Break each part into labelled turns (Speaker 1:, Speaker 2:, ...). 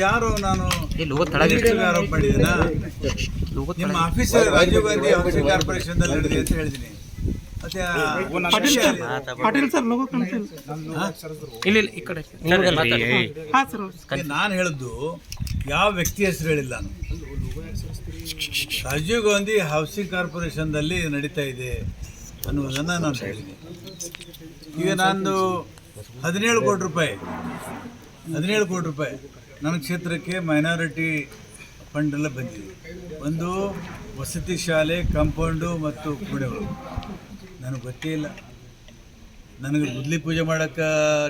Speaker 1: ಯಾರು ನಾನು ಆರೋಪ ಮಾಡಿದ್ದೀನ ನಿಮ್ಮ office Rajiv Gandhi housing corporation ದಲ್ಲಿ ನಡೆದಿದೆ ಅಂತ ಹೇಳಿದ್ದೀನಿ ಮತ್ತೆ ಆ-
Speaker 2: ಪಾಟೀಲ್ ಸರ್. ಲೋಗೋ ಕಾಣಿಸಿಲ್ಲ
Speaker 3: ಇಲ್ಲ. ಇಲ್ಲ ಈ
Speaker 2: ಹಾ ಸರ್
Speaker 1: ನಾನು ಹೇಳಿದ್ದು ಯಾವ ವ್ಯಕ್ತಿ ಹೆಸರು ಹೇಳಿಲ್ಲ ನಾನು. ರಾಜೀವ್ ಗಾಂಧಿ ಹೌಸಿಂಗ್ ಕಾರ್ಪೊರೇಷನ್ದಲ್ಲಿ ನಡೀತಾ ಇದೆ ಅನ್ನುವುದನ್ನು ನಾನು ಹೇಳಿದ್ದೀನಿ. ಈಗ ನಂದು ಹದಿನೇಳು ಕೋಟಿ ರೂಪಾಯಿ ಹದಿನೇಳು ಕೋಟಿ ರೂಪಾಯಿ. ನನ್ನ ಕ್ಷೇತ್ರಕ್ಕೆ ಮೈನಾರಿಟಿ ಫಂಡ್ ಎಲ್ಲ ಬಂದಿದೆ. ಒಂದು ವಸತಿ ಶಾಲೆ ಕಾಂಪೌಂಡು ಮತ್ತು ಕುಡಿಗಳು ನನಗೆ ಗೊತ್ತೇ ಇಲ್ಲ. ನನಗೆ ಗುದ್ಲಿ ಪೂಜೆ ಮಾಡೋಕ್ಕೆ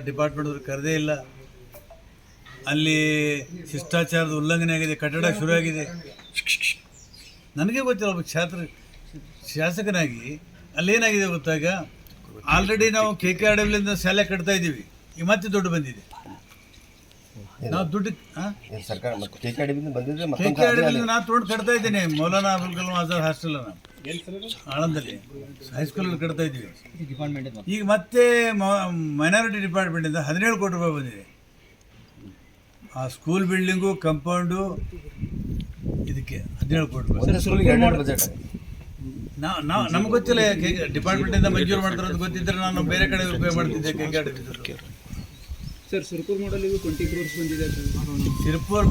Speaker 1: ಡಿಪಾರ್ಟ್ಮೆಂಟ್ ಕರೆದೇ ಇಲ್ಲ. ಅಲ್ಲಿ ಶಿಷ್ಟಾಚಾರದ ಉಲ್ಲಂಘನೆ ಆಗಿದೆ, ಕಟ್ಟಡ ಶುರುವಾಗಿದೆ ನನಗೆ ಗೊತ್ತಿಲ್ಲ, ಒಬ್ಬ ಛಾತ್ರ ಶಾಸಕನಾಗಿ ಅಲ್ಲೇನಾಗಿದೆ ಗೊತ್ತಾಗ? ಆಲ್ರೆಡಿ ನಾವು ಕೆ ಕೆ ಆರ್ ಡಬ್ಲ್ಯೂಯಿಂದ ಶಾಲೆ ಕಟ್ತಾ ಇದ್ದೀವಿ. ಈ ಮತ್ತೆ ದುಡ್ಡು ಬಂದಿದೆ. ನಾವು ದುಡ್ಡು
Speaker 4: ಸರ್ಕಾರ ಮತ್ತೆ ಕೆ ಕೆ ಬಂದಿದ್ರೆ
Speaker 1: ಕೆ
Speaker 4: ಮತ್ತೊಂದು
Speaker 1: ಕೆ ಆರ್ ನಾನು ತೊಗೊಂಡು ಕಟ್ತಾ ಇದ್ದೀನಿ. ಮೌಲಾನಾ ಅಬುಲ್ ಕಲಾಂ ಆಜಾದ್ ಹಾಸ್ಟೆಲ್ ಆಳಂದಲ್ಲಿ. ಹೈಸ್ಕೂಲಲ್ಲಿ ಕಟ್ತಾ ಇದ್ದೀವಿ. ಈಗ ಮತ್ತೆ ಮೈನಾರಿಟಿ ಡಿಪಾರ್ಟ್ಮೆಂಟಿಂದ ಹದಿನೇಳು ಕೋಟಿ ರೂಪಾಯಿ ಬಂದಿದೆ. ಆ ಸ್ಕೂಲ್ ಬಿಲ್ಡಿಂಗು ಕಂಪೌಂಡು ಇದಕ್ಕೆ ಹದಿನೇಳು ಕೋಟಿ ರೂಪಾಯಿ. ನಾವು ನಾವು ನಮ್ಗೆ ಗೊತ್ತಿಲ್ಲ ಡಿಪಾರ್ಟ್ಮೆಂಟಿಂದ ಮಂಜೂರು ಮಾಡ್ತಾರೆ ಅಂತ ಗೊತ್ತಿದ್ರೆ ನಾನು ಬೇರೆ ಕಡೆ ಉಪಯೋಗ ಮಾಡ್ತಿದ್ದೆ K
Speaker 5: sir Surpur model twenty crores ಬಂದಿದೆ ಸರ್.
Speaker 1: ತಿರುಪೂರ್